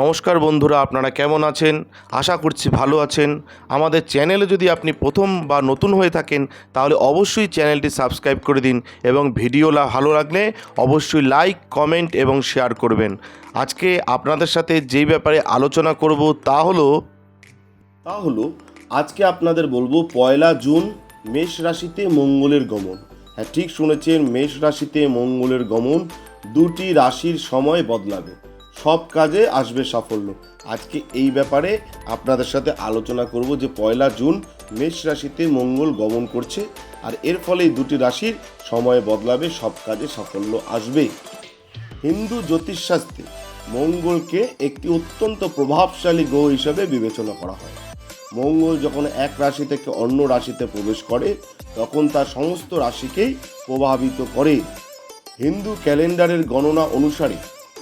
নমস্কার বন্ধুরা, আপনারা কেমন আছেন? আশা করছি ভালো আছেন। আমাদের চ্যানেলে যদি আপনি প্রথম বা নতুন হয়ে থাকেন, তাহলে অবশ্যই চ্যানেলটি সাবস্ক্রাইব করে দিন এবং ভিডিও ভালো লাগলে অবশ্যই লাইক, কমেন্ট এবং শেয়ার করবেন। আজকে আপনাদের সাথে যেই ব্যাপারে আলোচনা করব তা হলো তা হলো, আজকে আপনাদের বলব পয়লা জুন, মেষ রাশিতে মঙ্গলের গমন। হ্যাঁ ঠিক শুনেছেন, মেষ রাশিতে মঙ্গলের গমন দুটি রাশির সময় বদলাবে। সব কাজে আসবে সাফল্য। আজকে এই ব্যাপারে আপনাদের সাথে আলোচনা করব যে পয়লা জুন মেষ রাশিতে মঙ্গল গমন করছে আর এর ফলে দুটি রাশির সময় বদলাবে, সব কাজে সাফল্য আসবে হিন্দু জ্যোতিষশাস্ত্রে মঙ্গলকে একটি অত্যন্ত প্রভাবশালী গ্রহ হিসাবে বিবেচনা করা হয়। মঙ্গল যখন এক রাশি থেকে অন্য রাশিতে প্রবেশ করে, তখন তার সমস্ত রাশিকেই প্রভাবিত করে। হিন্দু ক্যালেন্ডারের গণনা অনুসারে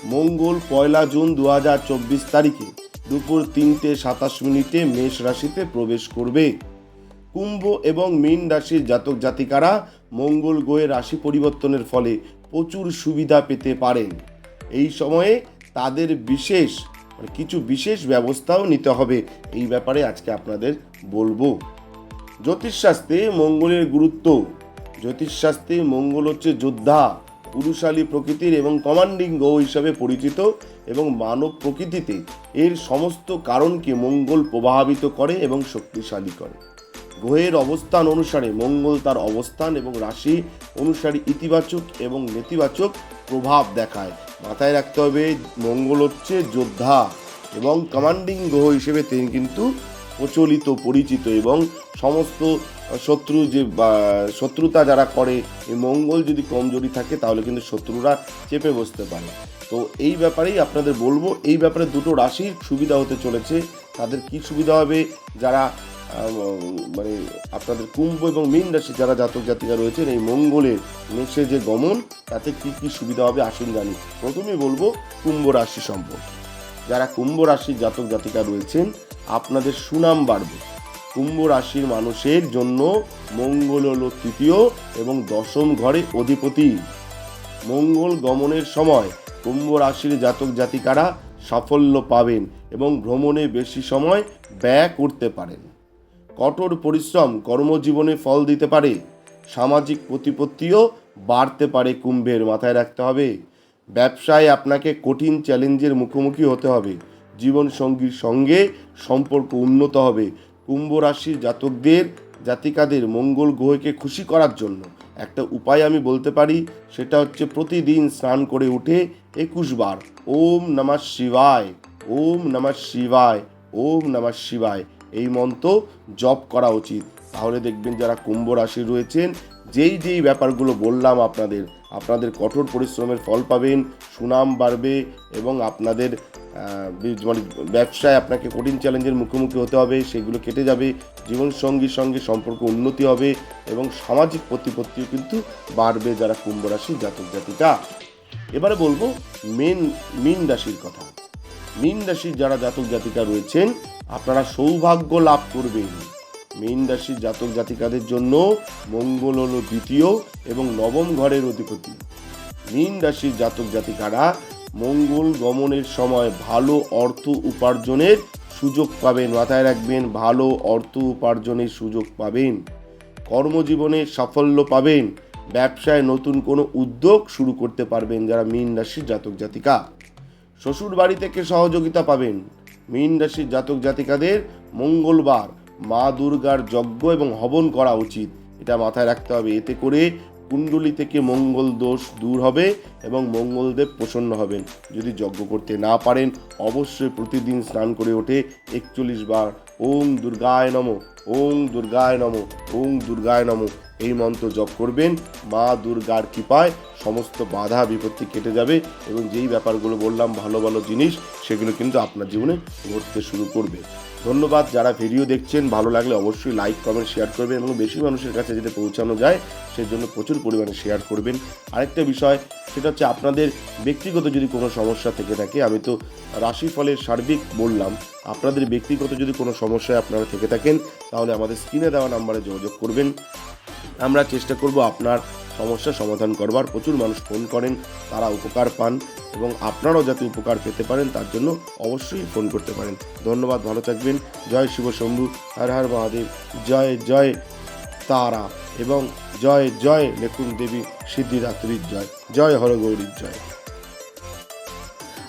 মঙ্গল পয়লা জুন দু হাজার চব্বিশ তারিখে দুপুর তিনটে সাতাশ মিনিটে মেষ রাশিতে প্রবেশ করবে। কুম্ভ এবং মীন রাশির জাতক জাতিকারা মঙ্গল গ্রহের রাশি পরিবর্তনের ফলে প্রচুর সুবিধা পেতে পারেন। এই সময়ে তাদের বিশেষ মানে কিছু বিশেষ ব্যবস্থাও নিতে হবে। এই ব্যাপারে আজকে আপনাদের বলব। জ্যোতিষশাস্ত্রে মঙ্গলের গুরুত্ব। জ্যোতিষশাস্ত্রে মঙ্গল হচ্ছে যোদ্ধা। পুরুষালী প্রকৃতির এবং কমান্ডিং গ্রহ হিসাবে পরিচিত এবং মানব প্রকৃতিতে এর সমস্ত কারণকে মঙ্গল প্রভাবিত করে এবং শক্তিশালী করে। গ্রহের অবস্থান অনুসারে মঙ্গল তার অবস্থান এবং রাশি অনুসারে ইতিবাচক এবং নেতিবাচক প্রভাব দেখায়। মাথায় রাখতে হবে মঙ্গল হচ্ছে যোদ্ধা এবং কমান্ডিং গ্রহ হিসেবে তিনি কিন্তু প্রচলিত, পরিচিত এবং সমস্ত শত্রু যে শত্রুতা যারা করে, এই মঙ্গল যদি কমজোরি থাকে তাহলে কিন্তু শত্রুরা চেপে বসতে পারে। তো এই ব্যাপারেই আপনাদের বলব, এই ব্যাপারে দুটো রাশির সুবিধা হতে চলেছে। তাদের কি সুবিধা হবে? যারা মানে আপনাদের কুম্ভ এবং মীন রাশি যারা জাতক জাতিকা রয়েছেন, এই মঙ্গলের মেষে যে গমন, তাতে কি কি সুবিধা হবে আসুন জানি। প্রথমেই বলব কুম্ভ রাশি সম্পর্কে। যারা কুম্ভ রাশির জাতক জাতিকা রয়েছেন, আপনাদের সুনাম বাড়বে। কুম্ভ রাশির মানুষের জন্য মঙ্গল হলো তৃতীয় এবং দশম ঘরে অধিপতি। মঙ্গল গমনের সময় কুম্ভ রাশির জাতক জাতিকারা সাফল্য পাবেন এবং ভ্রমণে বেশি সময় ব্যয় করতে পারেন। কঠোর পরিশ্রম কর্মজীবনে ফল দিতে পারে। সামাজিক প্রতিপত্তিও বাড়তে পারে কুম্ভের মাথায় রাখতে হবে। ব্যবসায় আপনাকে কঠিন চ্যালেঞ্জের মুখোমুখি হতে হবে। জীবন সঙ্গীর সঙ্গে সম্পর্ক উন্নত হবে। কুম্ভ রাশির জাতকদের, জাতিকাদের মঙ্গল গ্রহকে খুশি করার জন্য একটা উপায় আমি বলতে পারি, সেটা হচ্ছে প্রতিদিন স্নান করে উঠে একুশ বার ওম নমঃ শিবায়, ওম নমঃ শিবায়, ওম নমঃ শিবায়। এই মন্ত্র জপ করা উচিত। তাহলে দেখবেন যারা কুম্ভ রাশি রয়েছেন যেই যেই ব্যাপারগুলো বললাম আপনাদের আপনাদের কঠোর পরিশ্রমের ফল পাবেন, সুনাম বাড়বে এবং আপনাদের মানে ব্যবসায় আপনাকে কঠিন চ্যালেঞ্জের মুখোমুখি হতে হবে, সেগুলো কেটে যাবে, জীবনসঙ্গীর সঙ্গে সম্পর্ক উন্নতি হবে এবং সামাজিক প্রতিপত্তিও কিন্তু বাড়বে যারা কুম্ভ রাশি জাতক জাতিকা। এবারে বলব মেন, মীন রাশির কথা। মীন রাশির যারা জাতক জাতিকা রয়েছেন, আপনারা সৌভাগ্য লাভ করবেন। মীন রাশির জাতক জাতিকাদের জন্য মঙ্গল হলো দ্বিতীয় এবং নবম ঘরের অধিপতি। মীন রাশির জাতক জাতিকারা মঙ্গল গমনের সময় ভালো অর্থ উপার্জনের সুযোগ পাবেন, মাথায় রাখবেন, ভালো অর্থ উপার্জনের সুযোগ পাবেন। কর্মজীবনে সাফল্য পাবেন, ব্যবসায় নতুন কোনো উদ্যোগ শুরু করতে পারবেন যারা মীন রাশির জাতক জাতিকা। শ্বশুর বাড়ি থেকে সহযোগিতা পাবেন। মীন রাশির জাতক জাতিকাদের মঙ্গলবার মা দুর্গার যজ্ঞ এবং হবন করা উচিত। এটা মাথায় রাখতে হবে। এতে করে কুণ্ডলী থেকে মঙ্গল দোষ দূর হবে এবং মঙ্গলদেব প্রসন্ন হবেন। যদি যজ্ঞ করতে না পারেন, অবশ্যই প্রতিদিন স্নান করে ওঠে একচল্লিশ বার। ওম দুর্গায় নম ওম দুর্গায় নম ওম দুর্গায় নম। এই মন্ত্র জপ করবেন। মা দুর্গার কৃপায় সমস্ত বাধা, বিপত্তি কেটে যাবে এবং যেই ব্যাপারগুলো বললাম ভালো ভালো জিনিস, সেগুলো কিন্তু আপনার জীবনে ঘটতে শুরু করবে। ধন্যবাদ। যারা ভিডিও দেখছেন, ভালো লাগলে অবশ্যই লাইক কমেন্ট শেয়ার করবেন এবং বেশি মানুষের কাছে যাতে পৌঁছানো যায় সেই জন্য প্রচুর পরিমাণে শেয়ার করবেন। আরেকটা বিষয়, সেটা হচ্ছে আপনাদের ব্যক্তিগত যদি কোনো সমস্যা থেকে থাকে, আমি তো রাশিফলের সার্বিক বললাম, আপনাদের ব্যক্তিগত যদি কোনো সমস্যায় আপনারা থেকে থাকেন, তাহলে আমাদের স্ক্রিনে দেওয়া নাম্বারে যোগাযোগ করবেন। আমরা চেষ্টা করব আপনার সমস্যা সমাধান করবার প্রচুর মানুষ ফোন করেন, তারা উপকার পান এবং আপনারাও যাতে উপকার পেতে পারেন, তার জন্য অবশ্যই ফোন করতে পারেন। ধন্যবাদ, ভালো থাকবেন। জয় শিব শম্ভু, হর হর মহাদেব, জয় জয় তারা এবং জয় জয় লেখুন দেবী সিদ্ধিদাত্রীর জয় জয় হরগৌরীর জয়।